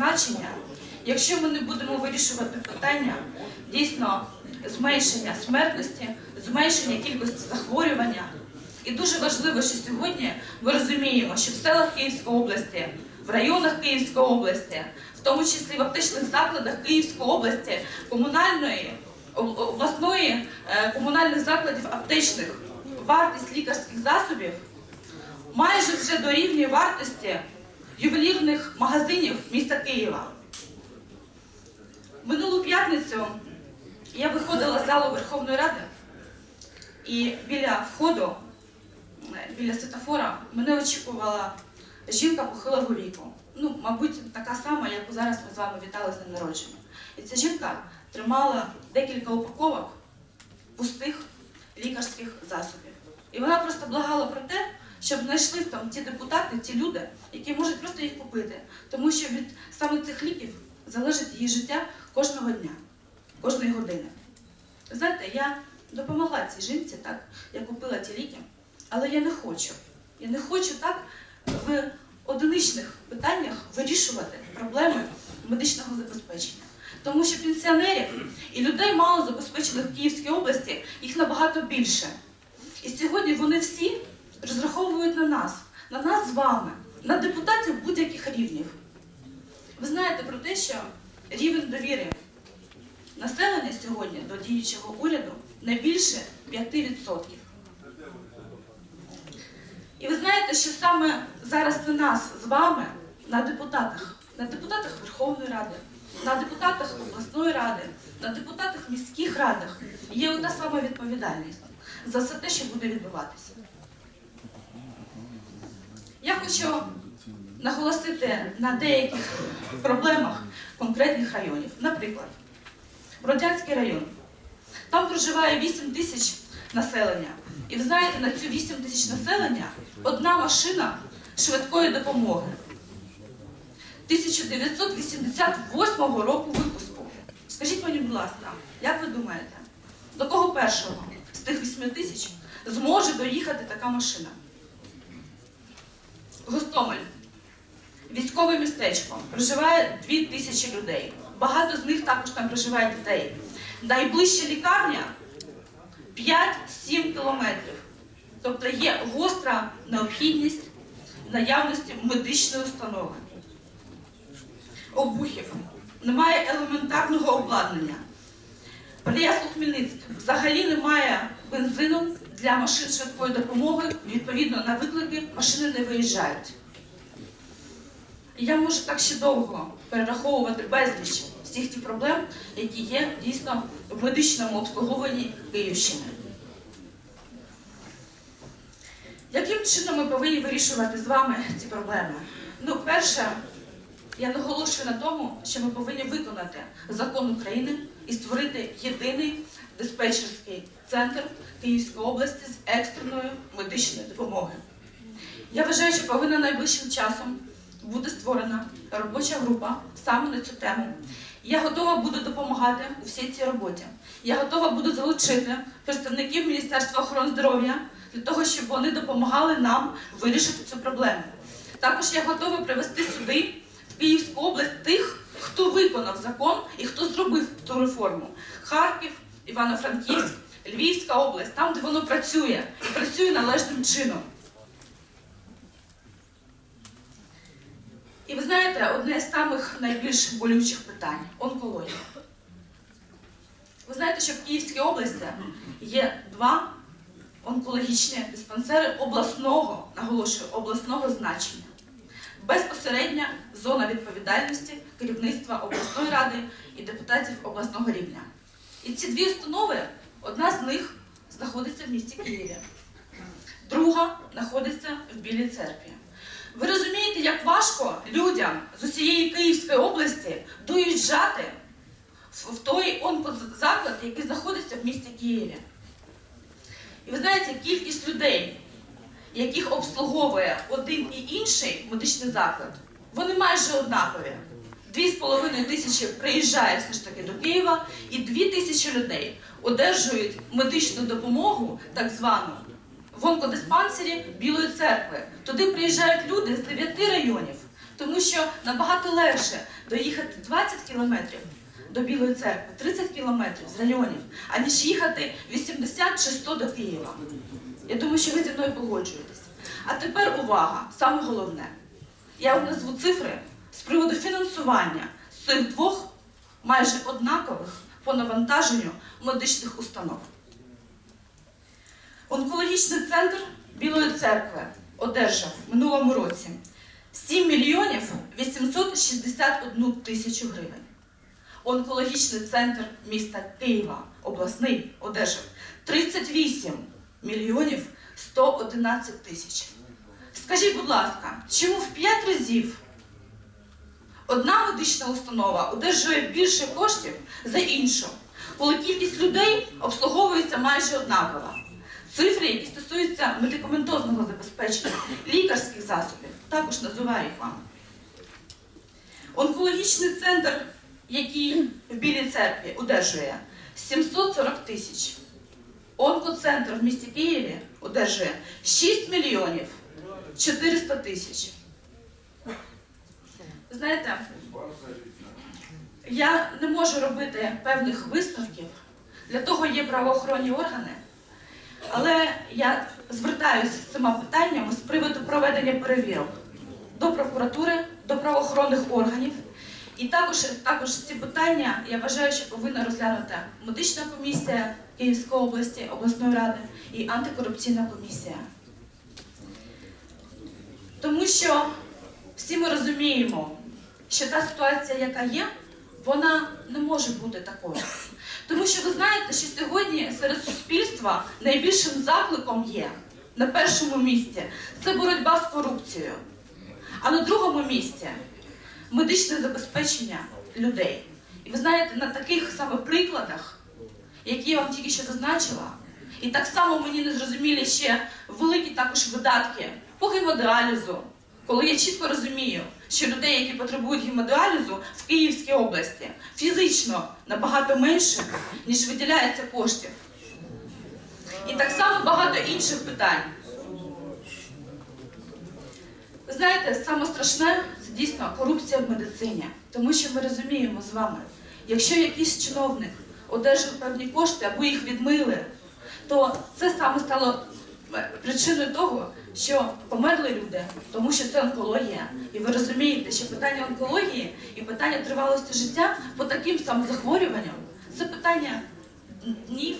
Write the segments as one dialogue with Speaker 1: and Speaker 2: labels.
Speaker 1: значення, якщо ми не будемо вирішувати питання дійсно зменшення смертності, зменшення кількості захворювання. І дуже важливо, що сьогодні ми розуміємо, що в селах Київської області, в районах Київської області, в тому числі в аптечних закладах Київської області, комунальної обласної е, комунальних закладів аптечних вартість лікарських засобів майже вже дорівнює вартості ювелірних магазинів міста Києва. Минулу п'ятницю я виходила з залу Верховної Ради, і біля входу, біля світофора, мене очікувала жінка похилого віку. Ну, мабуть, така сама, як зараз ми з вами вітали з ним народження. І ця жінка тримала декілька упаковок пустих лікарських засобів. І вона просто благала про те, щоб знайшли там ті депутати, ті люди, які можуть просто їх купити. Тому що від саме цих ліків залежить її життя кожного дня, кожної години. Знаєте, я допомогла цій жінці, так, я купила ті ліки, але я не хочу. Я не хочу так в одиничних питаннях вирішувати проблеми медичного забезпечення. Тому що пенсіонерів і людей мало забезпечених в Київській області їх набагато більше. І сьогодні вони всі розраховують на нас, на нас з вами, на депутатів будь-яких рівнів. Ви знаєте про те, що рівень довіри населення сьогодні до діючого уряду не більше 5%. І ви знаєте, що саме зараз на нас з вами, на депутатах, на депутатах Верховної Ради, на депутатах обласної ради, на депутатах міських радах є одна сама відповідальність за все те, що буде відбуватися. Я хочу наголосити на деяких проблемах конкретних районів. Наприклад, Бродянський район. Там проживає 8 тисяч населення. І ви знаєте, на цю 8 тисяч населення одна машина швидкої допомоги. 1988 року випуску. Скажіть мені, будь ласка, як ви думаєте, до кого першого з тих 8 тисяч зможе доїхати така машина? Гостомель. Військове містечко. Проживає 2 тисячі людей. Багато з них також там проживає дітей. Найближча лікарня 5-7 кілометрів. Тобто є гостра необхідність наявності медичної установи. Обухів. Немає елементарного обладнання. Переяслав Хмельницьк. Взагалі немає бензину для машин швидкої допомоги. Відповідно, на виклики машини не виїжджають. Я можу так ще довго перераховувати безліч всіх тих проблем, які є дійсно в медичному обслуговуванні Київщини. Яким чином ми повинні вирішувати з вами ці проблеми? Ну, перше, я наголошую на тому, що ми повинні виконати закон України і створити єдиний диспетчерський центр Київської області з екстреної медичної допомоги. Я вважаю, що повинна найближчим часом бути створена робоча група саме на цю тему. Я готова буду допомагати у всій цій роботі. Я готова буду залучити представників Міністерства охорони здоров'я для того, щоб вони допомагали нам вирішити цю проблему. Також я готова привести сюди, в Київську область, тих, хто виконав закон і хто зробив цю реформу. Харків, Івано-Франківськ, Львівська область, там, де воно працює, і працює належним чином. І ви знаєте, одне з самих найбільш болючих питань онкологія. Ви знаєте, що в Київській області є два онкологічні диспансери обласного, наголошую, обласного значення. Безпосередня зона відповідальності керівництва обласної ради і депутатів обласного рівня. І ці дві установи, одна з них знаходиться в місті Києві, друга знаходиться в Білій церкві. Ви розумієте, як важко людям з усієї Київської області доїжджати в той онкозаклад, який знаходиться в місті Києві. І ви знаєте, кількість людей, яких обслуговує один і інший медичний заклад, вони майже однакові. Дві з половиною тисячі приїжджає все ж таки до Києва, і дві тисячі людей одержують медичну допомогу, так звану, в онкодиспансері Білої церкви. Туди приїжджають люди з дев'яти районів. Тому що набагато легше доїхати 20 кілометрів до Білої церкви, 30 кілометрів з районів, аніж їхати 80 чи 100 до Києва. Я думаю, що ви зі мною погоджуєтесь. А тепер увага, саме головне. Я вам назву цифри з приводу фінансування з цих двох майже однакових по навантаженню медичних установ. Онкологічний центр Білої церкви одержав в минулому році 7 мільйонів 861 тисячу гривень. Онкологічний центр міста Києва, обласний, одержав 38 мільйонів 111 тисяч. Скажіть, будь ласка, чому в 5 разів одна медична установа одержує більше коштів за іншу, коли кількість людей обслуговується майже однакова? Цифри, які стосуються медикаментозного забезпечення, лікарських засобів, також називаю їх вам. Онкологічний центр, який в Білій церкві одержує 740 тисяч. Онкоцентр в місті Києві одержує 6 мільйонів 400 тисяч. Знаєте, я не можу робити певних висновків, для того є правоохоронні органи. Але я звертаюся з цими питаннями з приводу проведення перевірок до прокуратури, до правоохоронних органів. І також, також ці питання я вважаю, що повинна розглянути медична комісія Київської області, обласної ради і антикорупційна комісія. Тому що всі ми розуміємо, що та ситуація, яка є, вона не може бути такою. Тому що ви знаєте, що сьогодні серед суспільства найбільшим закликом є на першому місці це боротьба з корупцією, а на другому місці медичне забезпечення людей. І ви знаєте, на таких саме прикладах, які я вам тільки що зазначила, і так само мені не зрозумілі ще великі також видатки по гемодіалізу, коли я чітко розумію, що людей, які потребують гемодіалізу в Київській області, фізично набагато менше, ніж виділяється коштів. І так само багато інших питань. Ви знаєте, саме страшне це дійсно корупція в медицині, тому що ми розуміємо з вами, якщо якийсь чиновник одержав певні кошти або їх відмили, то це саме стало е, причиною того, що померли люди, тому що це онкологія. І ви розумієте, що питання онкології і питання тривалості життя по таким самим захворюванням це питання днів,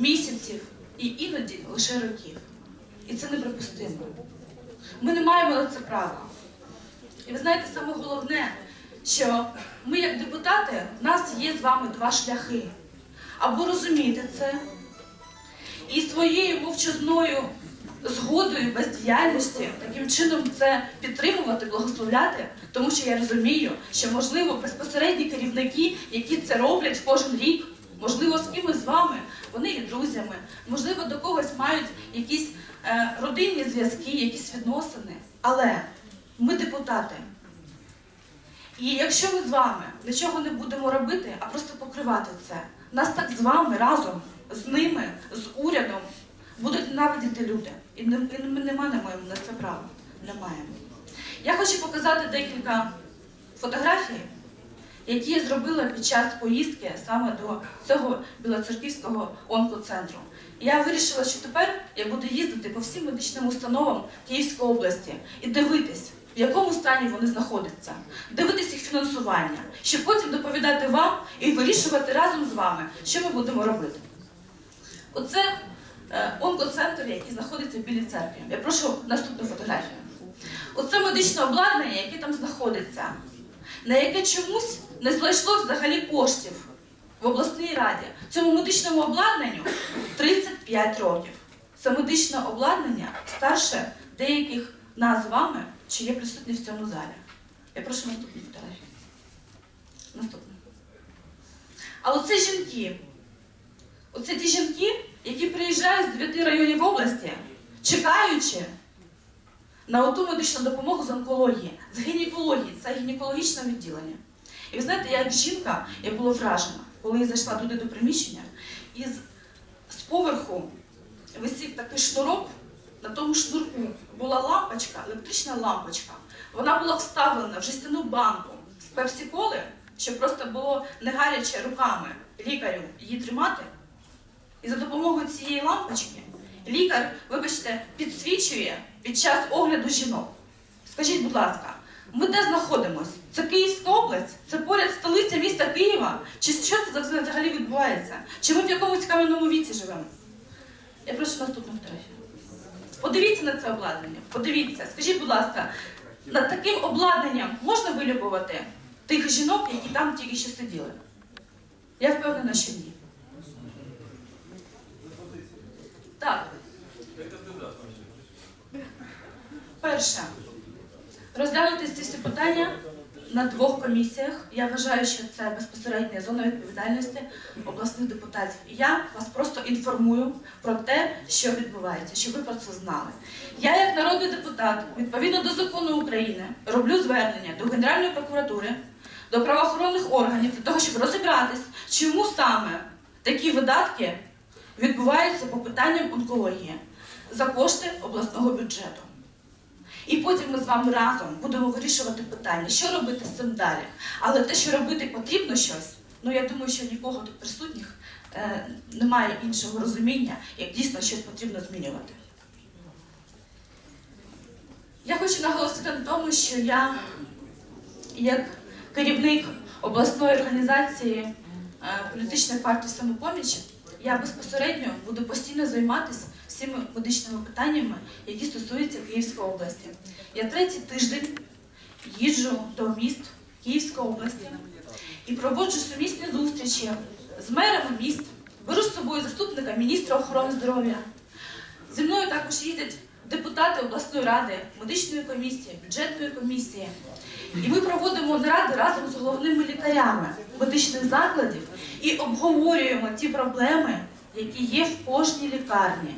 Speaker 1: місяців і іноді лише років. І це неприпустимо. Ми не маємо на це права. І ви знаєте, саме головне, що ми, як депутати, в нас є з вами два шляхи. Або розуміти це і своєю мовчазною згодою, бездіяльності, таким чином це підтримувати, благословляти, тому що я розумію, що можливо безпосередні керівники, які це роблять кожен рік, можливо, з кимось з вами, вони є друзями, можливо, до когось мають якісь е, родинні зв'язки, якісь відносини. Але ми депутати. І якщо ми з вами нічого не будемо робити, а просто покривати це, нас так з вами разом, з ними, з урядом будуть ненавидіти люди. І ми не маємо на це права. Не маємо. Я хочу показати декілька фотографій, які я зробила під час поїздки саме до цього білоцерківського онкоцентру. І я вирішила, що тепер я буду їздити по всім медичним установам Київської області і дивитись, в якому стані вони знаходяться, дивитись їх фінансування, щоб потім доповідати вам і вирішувати разом з вами, що ми будемо робити. Оце е, онкоцентр, який знаходиться в Білій церкві. Я прошу наступну фотографію. Оце медичне обладнання, яке там знаходиться, на яке чомусь не знайшло взагалі коштів в обласній раді. Цьому медичному обладнанню 35 років. Це медичне обладнання старше деяких нас з вами, що є присутні в цьому залі. Я прошу наступну фотографію. Наступну. Але це жінки. Оце ті жінки, які приїжджають з дев'яти районів області, чекаючи на оту медичну допомогу з онкології, з гінекології, це гінекологічне відділення. І ви знаєте, як жінка я була вражена, коли я зайшла туди до приміщення, і з, з поверху висів такий шнурок, на тому шнурку була лампочка, електрична лампочка. Вона була вставлена в жестяну банку з пепсі-коли, щоб просто було не гаряче руками лікарю її тримати. І за допомогою цієї лампочки лікар, вибачте, підсвічує під час огляду жінок. Скажіть, будь ласка, ми де знаходимось? Це Київська область? Це поряд столиця міста Києва? Чи що це взагалі відбувається? Чи ми в якомусь кам'яному віці живемо? Я прошу наступну фотографію. Подивіться на це обладнання. Подивіться. Скажіть, будь ласка, над таким обладнанням можна вилікувати тих жінок, які там тільки що сиділи? Я впевнена, що ні. Так. Перше. Розглянути ці всі питання на двох комісіях. Я вважаю, що це безпосередня зона відповідальності обласних депутатів. І я вас просто інформую про те, що відбувається, щоб ви про це знали. Я, як народний депутат, відповідно до закону України, роблю звернення до Генеральної прокуратури, до правоохоронних органів для того, щоб розібратись, чому саме такі видатки відбуваються по питанням онкології за кошти обласного бюджету. І потім ми з вами разом будемо вирішувати питання, що робити з цим далі. Але те, що робити потрібно щось, ну я думаю, що нікого тут присутніх е, немає іншого розуміння, як дійсно щось потрібно змінювати. Я хочу наголосити на тому, що я, як керівник обласної організації е, політичної партії самопоміч, я безпосередньо буду постійно займатися всіми медичними питаннями, які стосуються Київської області. Я третій тиждень їжджу до міст Київської області і проводжу сумісні зустрічі з мерами міст, беру з собою заступника міністра охорони здоров'я. Зі мною також їздять депутати обласної ради, медичної комісії, бюджетної комісії. І ми проводимо наради разом з головними лікарями медичних закладів і обговорюємо ті проблеми, які є в кожній лікарні.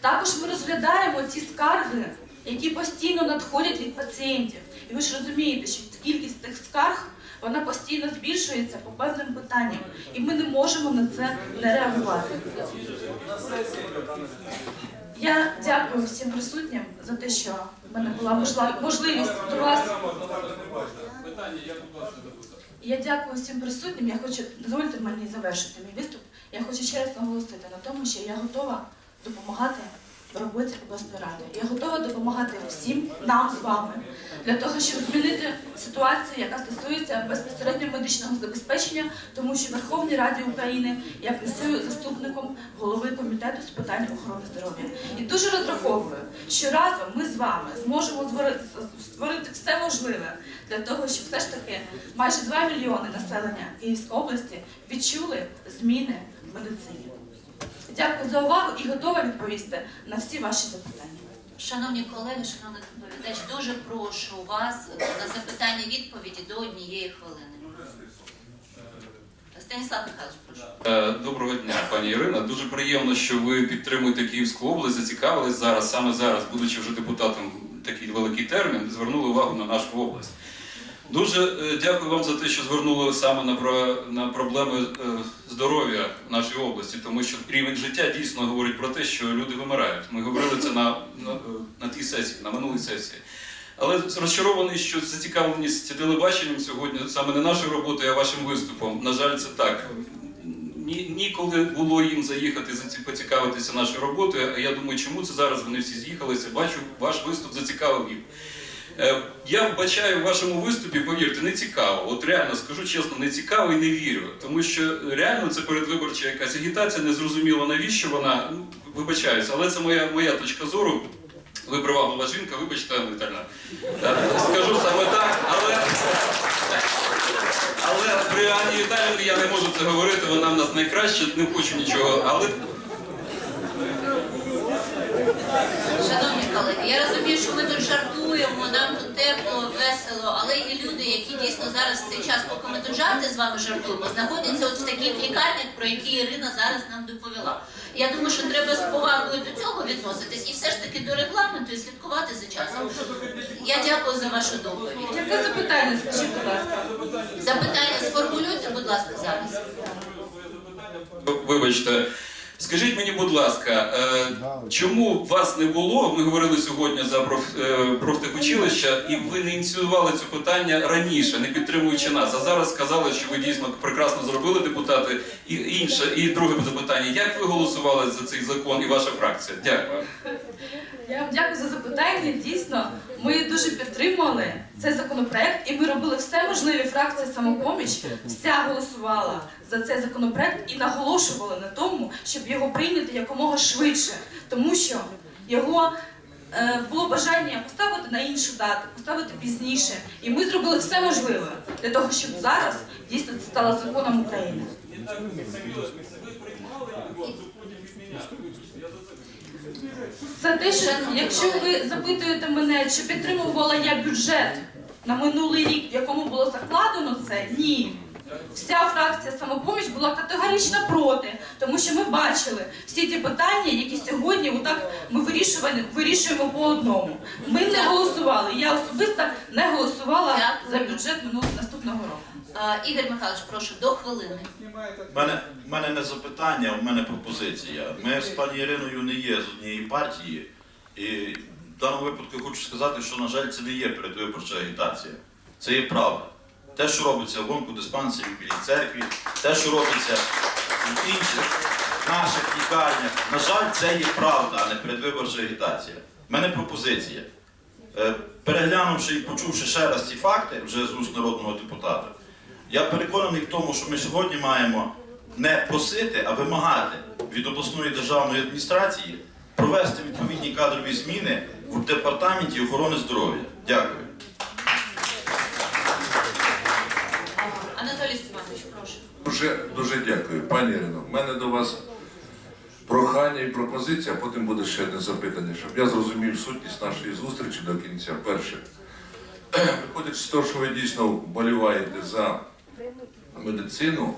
Speaker 1: Також ми розглядаємо ті скарги, які постійно надходять від пацієнтів. І ви ж розумієте, що кількість тих скарг вона постійно збільшується по певним питанням, і ми не можемо на це не реагувати. Я дякую всім присутнім за те, що в мене була можливість до вас.
Speaker 2: Будь.
Speaker 1: Я дякую всім присутнім. Я хочу дозвольте мені завершити мій виступ. Я хочу ще раз наголосити на тому, що я готова допомагати в роботі обласної ради. Я готова допомагати всім нам з вами для того, щоб змінити ситуацію, яка стосується безпосередньо медичного забезпечення, тому що в Верховній Раді України я працюю заступником голови комітету з питань охорони здоров'я. І дуже розраховую, що разом ми з вами зможемо створити все можливе для того, щоб все ж таки майже 2 мільйони населення Київської області відчули зміни в медицині. Дякую за увагу і готова відповісти на всі ваші запитання.
Speaker 3: Шановні колеги, шановний доповідач, дуже прошу вас на запитання відповіді до однієї хвилини. Станіслав Михайлович, прошу.
Speaker 2: Е, Доброго дня, пані Ірина. Дуже приємно, що ви підтримуєте Київську область, зацікавились зараз, саме зараз, будучи вже депутатом такий великий термін, звернули увагу на нашу область. Дуже е, дякую вам за те, що звернули саме на, на проблеми е, здоров'я нашої області, тому що рівень життя дійсно говорить про те, що люди вимирають. Ми говорили це на, на, на тій сесії, на минулій сесії. Але розчарований, що зацікавленість телебаченням сьогодні саме не нашою роботою, а вашим виступом. На жаль, це так. Ні, ніколи було їм заїхати заці- поцікавитися нашою роботою. А я думаю, чому це зараз вони всі з'їхалися. Бачу, ваш виступ зацікавив їх. Е, Я вбачаю в вашому виступі, повірте, не цікаво. От реально скажу чесно, не цікаво і не вірю. Тому що реально це передвиборча якась агітація, не зрозуміло навіщо вона. Ну, вибачаюся, але це моя, моя точка зору. Ви приваблива жінка, вибачте, Вітальна. Е, Скажу саме так, але. Але при Анні Віталіївні я не можу це говорити, вона в нас найкраща, не хочу нічого. Але
Speaker 3: Шановні колеги, я розумію, що ми тут жартуємо, нам тут тепло, весело, але є люди, які дійсно зараз в цей час, поки ми тут жарти з вами жартуємо, знаходяться от в таких лікарнях, про які Ірина зараз нам доповіла. Я думаю, що треба з повагою до цього відноситись і все ж таки до регламенту і слідкувати за часом. Я дякую за вашу доповідь.
Speaker 1: Яке запитання, скажіть, будь ласка?
Speaker 3: Запитання сформулюйте, будь ласка, зараз.
Speaker 2: вибачте, Скажіть мені, будь ласка, е, чому вас не було? Ми говорили сьогодні за проф, е, профтехучилища, і ви не ініціювали це питання раніше, не підтримуючи нас. А зараз сказали, що ви дійсно прекрасно зробили депутати. І інше, і друге запитання: як ви голосували за цей закон і ваша фракція? Дякую.
Speaker 1: Я вам дякую за запитання. Дійсно, ми дуже підтримували цей законопроект, і ми робили все можливе. Фракція самопоміч вся голосувала за цей законопроект і наголошували на тому, щоб його прийняти якомога швидше, тому що його. е, Було бажання поставити на іншу дату, поставити пізніше, і ми зробили все можливе для того, щоб зараз дійсно це стало законом України. Це те, що якщо ви запитуєте мене, чи підтримувала я бюджет на минулий рік, в якому було закладено це, ні. Вся фракція самопоміч була категорично проти, тому що ми бачили всі ті питання, які сьогодні отак ми вирішували, вирішуємо по одному. Ми не голосували. Я особисто не голосувала за бюджет минулого наступного року.
Speaker 3: Ігор Михайлович, прошу, до хвилини.
Speaker 4: У мене, мене не запитання, у мене пропозиція. Ми з пані Іриною не є з однієї партії. І в даному випадку я хочу сказати, що, на жаль, це не є передвиборча агітація. Це є правда. Те, що робиться в онкодиспансері Білій церкві, те, що робиться в інших наших лікарнях, на жаль, це є правда, а не передвиборча агітація. У мене пропозиція. Е, Переглянувши і почувши ще раз ці факти вже з уст народного депутата, я переконаний в тому, що ми сьогодні маємо не просити, а вимагати від обласної державної адміністрації провести відповідні кадрові зміни в департаменті охорони здоров'я. Дякую.
Speaker 5: Дуже, дуже дякую, пані Ірино. в мене до вас прохання і пропозиція, а потім буде ще одне запитання, щоб я зрозумів сутність нашої зустрічі до кінця. Перше, виходячи з того, що ви дійсно вболіваєте за медицину,